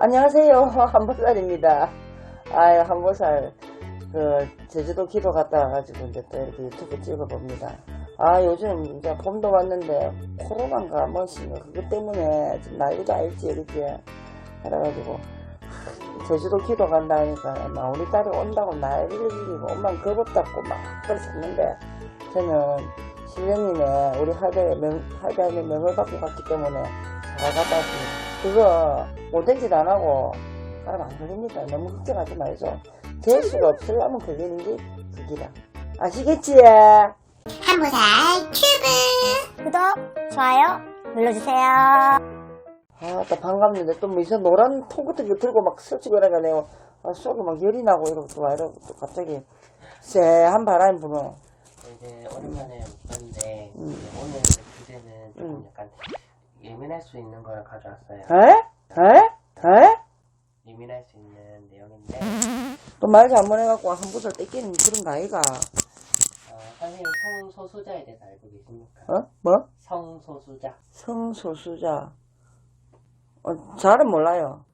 안녕하세요. 한보살입니다. 아, 한보살, 그, 제주도 기도 갔다 와가지고 이제 또 이렇게 유튜브 찍어봅니다. 아, 요즘 이제 봄도 왔는데 코로나인가 뭐신가 그것 때문에 지금 난리도 알지, 이렇게. 그래가지고, 제주도 기도 간다 하니까 막 우리 딸이 온다고 난리를 지르고 엄마는 겁없다고 막 그랬었는데 저는 신령님의 우리 할배 명, 할배의 명을 받고 갔기 때문에 잘 갔다 왔습니다. 그거 못된 짓안 하고 사람 안 걸립니다. 너무 걱정하지 말죠. 재수가 없으려면 걸리는 게 그기라. 아시겠지? 한보살 큐브 구독, 좋아요 눌러주세요. 아, 또 반갑는데 또 무슨 노란 통 같은 거 들고 막 설치고 이러니까 내가 아, 속이 막 열이 나고 이러고 또막 이러고 또 갑자기 쎄한 바람이 불어. 이제 오랜만에 봤는데 음. 오늘 주제는 좀 음. 약간 예민할 수 있는 걸 가져왔어요. 에? 에? 에? 예민할 수 있는 내용인데 또 말 잘못해갖고 한 부서 뺏기는 그런 거 아이가? 어, 선생님 성소수자에 대해서 알고 계십니까? 어? 뭐? 성소수자. 성소수자. 어, 잘은 몰라요.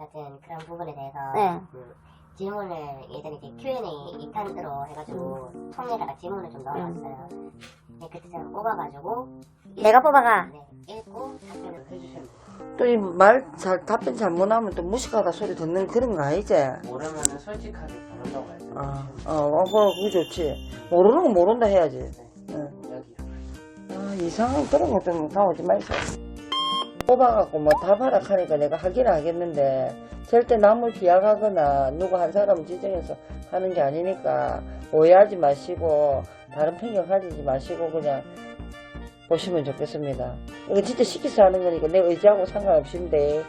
여튼 그런 부분에 대해서 네. 그 질문을 예전에 이렇게 Q&A 2탄으로 해가지고 통에다가 질문을 좀 넣어놨어요. 네, 그때 제가 뽑아가지고 내가 뽑아가. 네, 읽고 답변을 해주시면 돼요. 또 이말 잘, 답변 잘못하면 또 무식하다 소리 듣는 그런 거 아니지? 모르면 솔직하게 그런다고 말씀해 아, 어, 어, 그거, 그거 좋지. 모르는 거 모른다 해야지. 돼요. 응. 여기요. 아, 이상한 그런 것좀 나오지 말자. 뽑아갖고 뭐 답하라 하니까 내가 하기는 하겠는데 절대 남을 비하하거나 누구 한 사람 지정해서 하는 게 아니니까 오해하지 마시고 다른 편견 가지지 마시고 그냥 보시면 좋겠습니다. 이거 진짜 시키서 하는 거니까 내 의지하고 상관없인데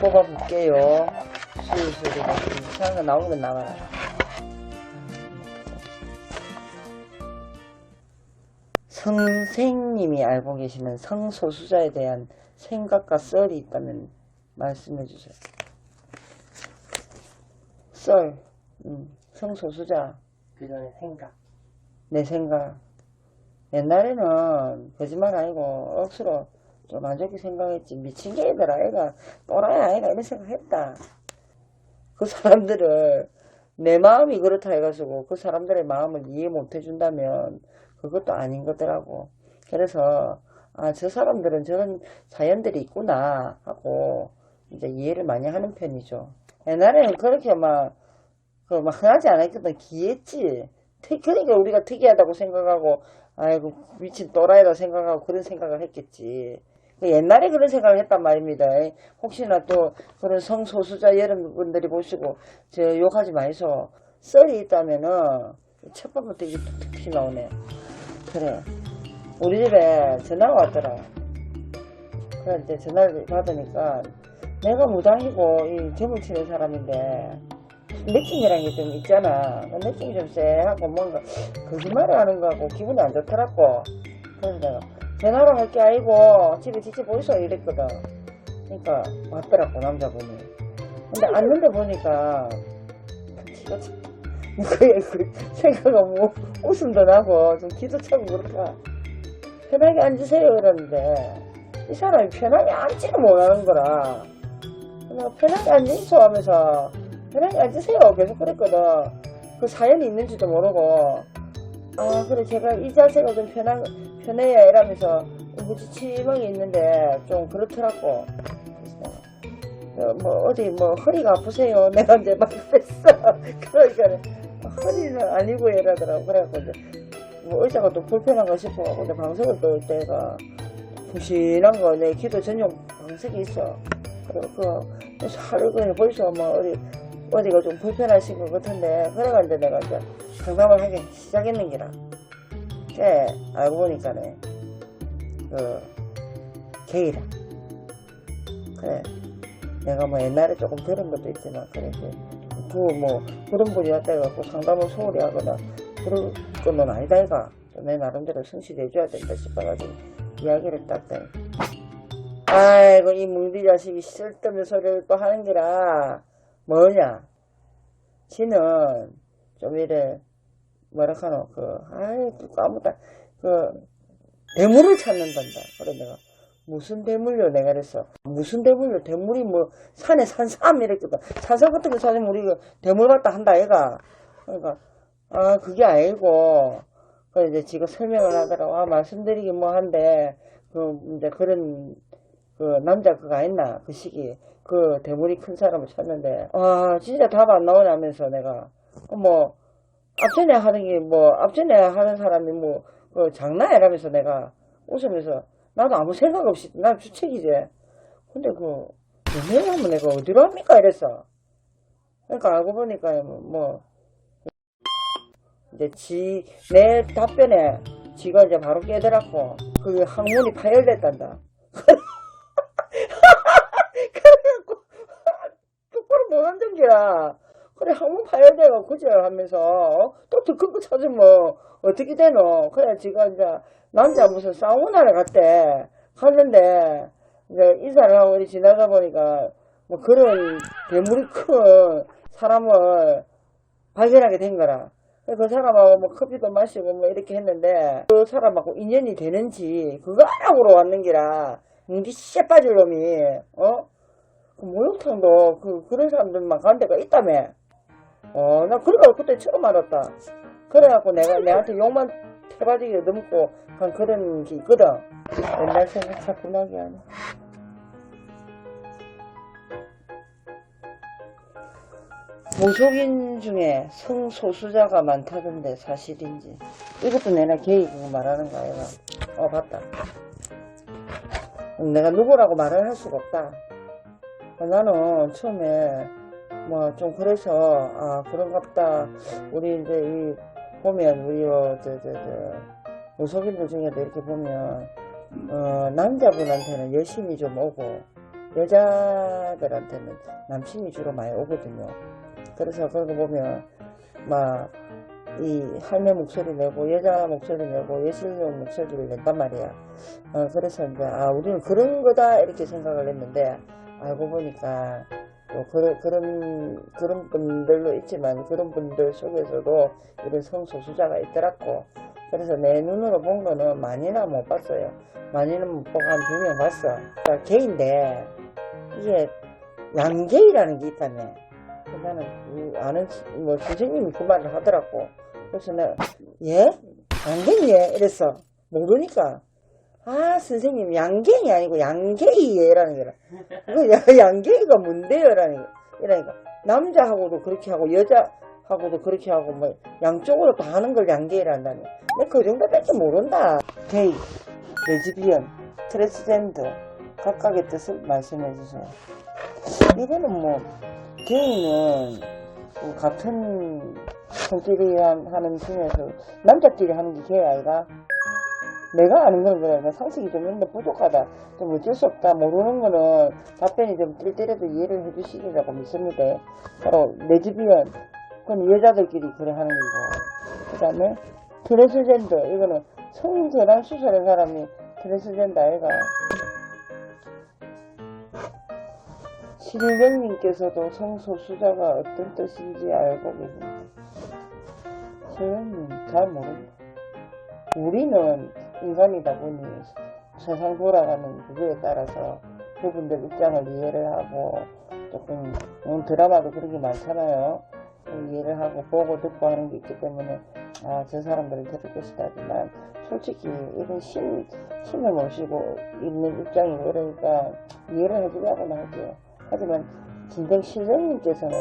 뽑아볼게요. 이상한 거 나오면 나와라. 선생님이 알고 계시는 성소수자에 대한 생각과 썰이 있다면 말씀해 주세요. 썰, 음, 성소수자, 그 전에 생각. 내 생각. 옛날에는 거짓말 아니고 억수로 좀 안 좋게 생각했지. 미친 게 얘들아, 애가 또라이 아이가 이런 생각했다. 그 사람들을 내 마음이 그렇다 해가지고 그 사람들의 마음을 이해 못 해준다면 그것도 아닌 거더라고. 그래서 아, 저 사람들은 저런 사연들이 있구나 하고 이제 이해를 많이 하는 편이죠. 옛날에는 그렇게 막, 그, 막 흔하지 않았거든. 기했지. 특- 그러니까 우리가 특이하다고 생각하고, 아이고, 미친 또라이다 생각하고 그런 생각을 했겠지. 그 옛날에 그런 생각을 했단 말입니다. 혹시나 또 그런 성소수자 여러분들이 보시고, 저 욕하지 마이소. 썰이 있다면은, 첫 번부터 이게 툭툭 나오네. 그래. 우리 집에 전화가 왔더라. 그래, 이제 전화를 받으니까, 내가 무당이고, 이 점을 치는 사람인데, 느낌이란 게 좀 있잖아. 그 느낌이 좀 쎄하고, 뭔가, 거짓말을 하는 거하고, 기분이 안 좋더라고. 그래서 내가, 전화로 할 게 아니고, 집에 직접 보이소, 이랬거든. 그러니까, 왔더라고, 남자분이. 근데 왔는데 보니까, 그 생각하고 뭐, 웃음도 나고, 좀 기도 차고 그렇다. 편하게 앉으세요, 이러는데, 이 사람이 편하게 앉지를 못하는 거라. 편하게 앉으시오 하면서, 편하게 앉으세요. 계속 그랬거든. 그 사연이 있는지도 모르고, 아, 그래, 제가 이 자세가 좀 편한, 편해야 이러면서, 무지침하게 있는데, 좀 그렇더라고. 어, 뭐, 어디, 뭐, 허리가 아프세요? 내가 이제 막 그랬어. 그러니까, 허리는 아니고 이러더라고. 이제, 뭐, 의자가 또 불편한가 싶어. 근데 방석을 또 때가, 푸신한 거, 내 기도 전용 방석이 있어. 그리고 그, 하루 그냥 벌써 뭐, 어디, 어디가 좀 불편하신 것 같은데, 그래가지고 내가 이제 상담을 하기 시작했는 기라. 꽤, 알고 보니까네, 그, 게이라. 그래. 내가 뭐 옛날에 조금 들은 것도 있지만, 그래, 그, 그 뭐, 그런 분이 왔다 해갖고 상담을 소홀히 하거나, 그럴 거는 아니다, 이가. 내 나름대로 성실해줘야 된다 싶어가지고, 이야기를 딱 해. 아이고, 이 뭉디 자식이 쓸데없는 소리를 또 하는 기라. 뭐냐? 지는 좀 이래 뭐라 카노 그 아이 또 까무다 그 대물을 찾는단다. 그래 내가 무슨 대물요 내가 그랬어 무슨 대물요 대물이 뭐 산에 산삼 이랬거든 산삼 같은 거 찾으면 우리 그 대물 갖다 한다 얘가 그러니까 아 그게 아니고 그 이제 지가 설명을 하더라고. 아 말씀드리긴 뭐 한데 그 이제 그런 그 남자 그거 아니나 그 시기. 그 대물이 큰 사람을 찾는데 아 진짜 답 안 나오냐면서 내가. 뭐 앞전에 하는 게 뭐 앞전에 하는 사람이 뭐 그 장난 이라면서 내가 웃으면서 나도 아무 생각 없이 난 주책이지. 근데 그 연애하면 내가 어디로 합니까? 이랬어 그러니까 알고 보니까 뭐 이제 지 내 답변에 지가 이제 바로 깨달았고 그 항문이 파열됐단다. 그래갖고 똑바로 못 앉은기라 그래 항문 파열돼가 그제 하면서. 어? 또거 찾으면 어떻게 되노? 그래 지가 이제 남자 무슨 사우나를 갔대. 갔는데 이제 인사를 하고 이렇게 지나가 보니까 뭐 그런 괴물이 큰 사람을 발견하게 된 거라. 그 사람하고 뭐 커피도 마시고 뭐 이렇게 했는데 그 사람하고 인연이 되는지 그거 알아보러 왔는 기라. 니 씨에 빠질 놈이. 어? 그 목욕탕도 그 그런 사람들만 가는 데가 있다며. 어 나 그러니까 그때 처음 알았다. 그래갖고 내가 내한테 욕만 태바지게 넘고 한 그런 게 있거든. 옛날 생각 자꾸 나게 하네 무속인 중에 성소수자가 많다던데 사실인지. 이것도 내가 개이 그거 말하는 거 아이가 어 봤다. 내가 누구라고 말을 할 수가 없다. 나는 처음에 뭐 좀 그래서 아 그런갑다. 우리 이제 이 보면 우리 저저 저 무속인들 중에도 이렇게 보면 어 남자분한테는 여신이 좀 오고 여자들한테는 남친이 주로 많이 오거든요. 그래서 거 보면 막 이 할매 목소리 내고 여자 목소리 내고 여신용 목소리를 낸단 말이야. 어, 그래서 이제 아 우리는 그런 거다 이렇게 생각을 했는데 알고 보니까 또 그런 그런 그런 분들도 있지만 그런 분들 속에서도 이런 성소수자가 있더라고. 그래서 내 눈으로 본 거는 많이는 못 봤어요. 많이는 못 보고 한 두 명 봤어. 그러니까 게인데 이게 양게이라는 게 있다며. 그래서 나는 그 아는 치- 뭐 선생님이 그 말을 하더라고. 그래서 내가 예? 양갱이에 이랬어. 모르니까. 아 선생님 양갱이 아니고 양게이라는 거라. 그 야- 양갱이가 뭔데요? 라는 거. 이러니까 남자하고도 그렇게 하고 여자 하고도 그렇게 하고 뭐 양쪽으로 다 하는 걸 양게이란다며. 내가 그 정도밖에 모른다. 게이, 레즈비언, 트랜스젠더 각각의 뜻을 말씀해 주세요. 이거는 뭐 그 같은 성끼리 한- 하는 중에서 남자끼리 하는 게 게이 아이가? 내가 아는 건 그래. 상식이 좀 있는데 부족하다. 좀 어쩔 수 없다. 모르는 거는 답변이 좀 뜰때라도 이해를 해주시리라고 믿습니다. 바로 레즈비언. 그건 여자들끼리 그래 하는 거고. 그 다음에 트랜스젠더. 이거는 성전환 수술한 사람이 트랜스젠더 아이가. 실령님께서도 성소수자가 어떤 뜻인지 알고 계십니다. 실령님 잘 모른다. 우리는 인간이다 보니 세상 돌아가는 그거에 따라서 그분들 입장을 이해를 하고 조금 음, 드라마도 그런 게 많잖아요. 이해를 하고 보고 듣고 하는 게 있기 때문에 아 저 사람들은 들을 것이다 하지만 솔직히 이런 신, 신을 모시고 있는 입장이고 그러니까 이해를 해주려고는 할게요. 하지만 진정 신령님께서는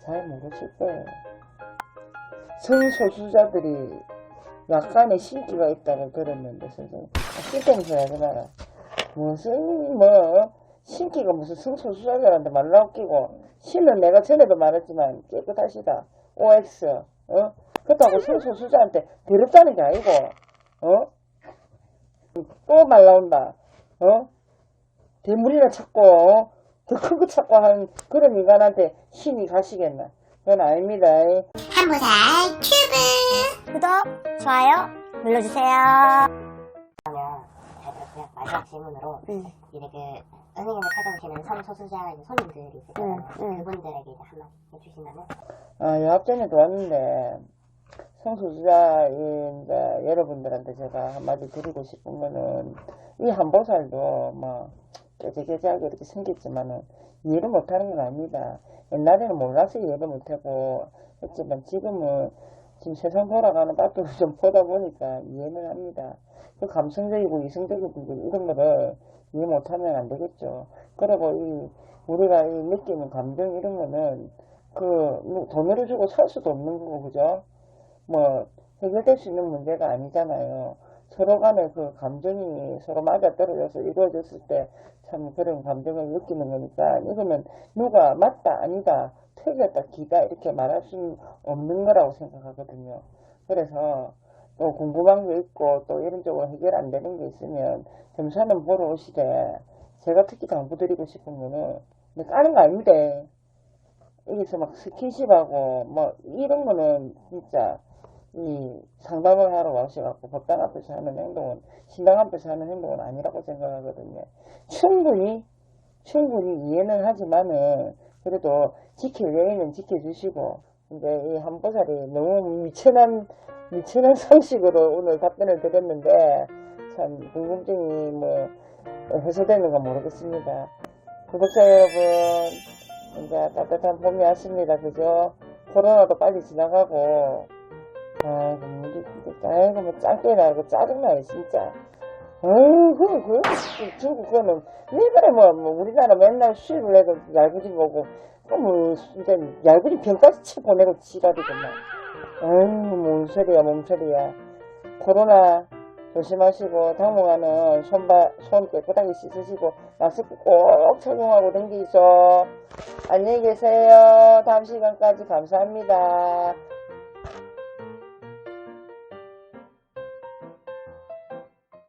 잘 모르실 거예요. 성소수자들이 약간의 신기가 있다고 들었는데 선생님 아, 신기는 하지 마라 무슨 뭐 신기가 무슨 성소수자들한테 말라 웃기고 신은 내가 전에도 말했지만 깨끗하시다. OX 어? 그렇다고 성소수자한테 더럽다는 게 아니고 어 또 말 나온다. 어? 대물이나 찾고 어? 더 큰 거 찾고 하는 그런 인간한테 신이 가시겠나? 그건 아닙니다. 한보살 큐브. 구독 좋아요 눌러주세요. 그러면 잘 들었고요 마지막 질문으로 이제 그 선생님을 찾아오시는 성소수자 이제 손님들이 있을 거잖아요. 그분들에게 이제 한마디 해주신다면? 아, 요 앞전에도 왔는데, 성소수자인 여러분들한테 제가 한마디 드리고 싶은 거는 이 한보살도 뭐 깨재깨재하게 이렇게 생겼지만은 이해를 못하는 건 아닙니다. 옛날에는 몰라서 이해를 못하고 했지만 지금은 지금 세상 돌아가는 바퀴를 좀 보다 보니까 이해는 합니다. 그 감성적이고 이성적인 분들 이런 거를 이해 못하면 안 되겠죠. 그리고 이 우리가 이 느끼는 감정 이런 거는 그뭐 돈을 주고 살 수도 없는 거고 그죠? 뭐 해결될 수 있는 문제가 아니잖아요. 서로 간에 그 감정이 서로 맞아 떨어져서 이루어졌을 때 참 그런 감정을 느끼는 거니까 이거는 누가 맞다 아니다 틀렸다 기다 이렇게 말할 수는 없는 거라고 생각하거든요. 그래서 또 궁금한 게 있고 또 이런 쪽으로 해결 안 되는 게 있으면 점사는 보러 오시되 제가 특히 당부드리고 싶은 거는 까는 거 아닙니다. 여기서 막 스킨십하고 뭐 이런 거는 진짜 이 상담을 하러 와셔갖고 법당 앞에서 하는 행동은 신당 앞에서 하는 행동은 아니라고 생각하거든요. 충분히 충분히 이해는 하지만은 그래도 지킬 예의는 지켜주시고 이제 이 한보살이 너무 미천한 미천한 상식으로 오늘 답변을 드렸는데 참 궁금증이 뭐 해소되는가 모르겠습니다. 구독자 여러분 이제 따뜻한 봄이 왔습니다. 그죠? 코로나도 빨리 지나가고 아이고 문제 진짜 아이고 뭐 짱깨 나고 짜증나요 진짜 어휴 그, 그, 중국 그거는 왜 그래 뭐, 뭐 우리나라 맨날 수입을 해도 얄궂은 거고 그뭐 진짜 얄궂은 병까지 치 보내고 지랄이구만 어휴 뭔 소리야 뭔 소리야 코로나 조심하시고 당분간은 손바, 손 깨끗하게 씻으시고 마스크 꼭 착용하고 댕기죠 안녕히 계세요 다음 시간까지 감사합니다